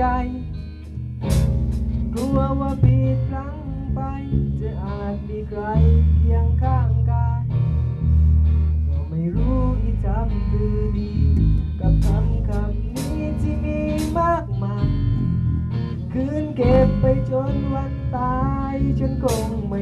จ กลัวว่าผิดพลังไป จะอาจมีใครเคียงข้างกายก็ไม่รู้อีทำตือดี กับคำคำนี้ที่มีมากมาย คืนเก็บไปจนวันตาย ฉันคงไม่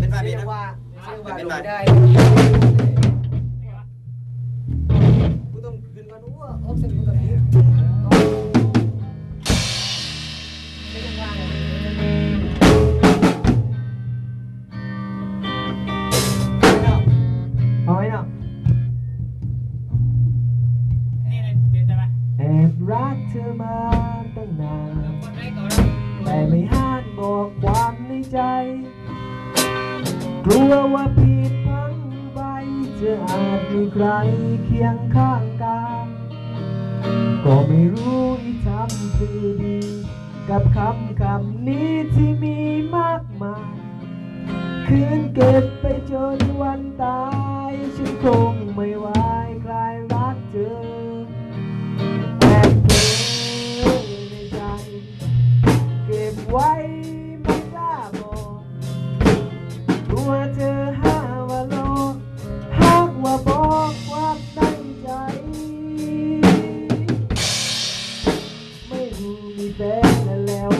เป็นแบบนี้เรียนะกว่าเรียกว่าเป็นลแบบงได้ ลัวว่าผิดพลังไปจะอาจมีใครเคียงข้างกายก็ไม่รู้อีทำคือดี กับคำคำนี้ที่มีมากมาย คืนเก็บไปจนวันตาย ฉันคงไม่ไหวคลายรักเธอแอบเก็บในใจ เก็บไว้ ไ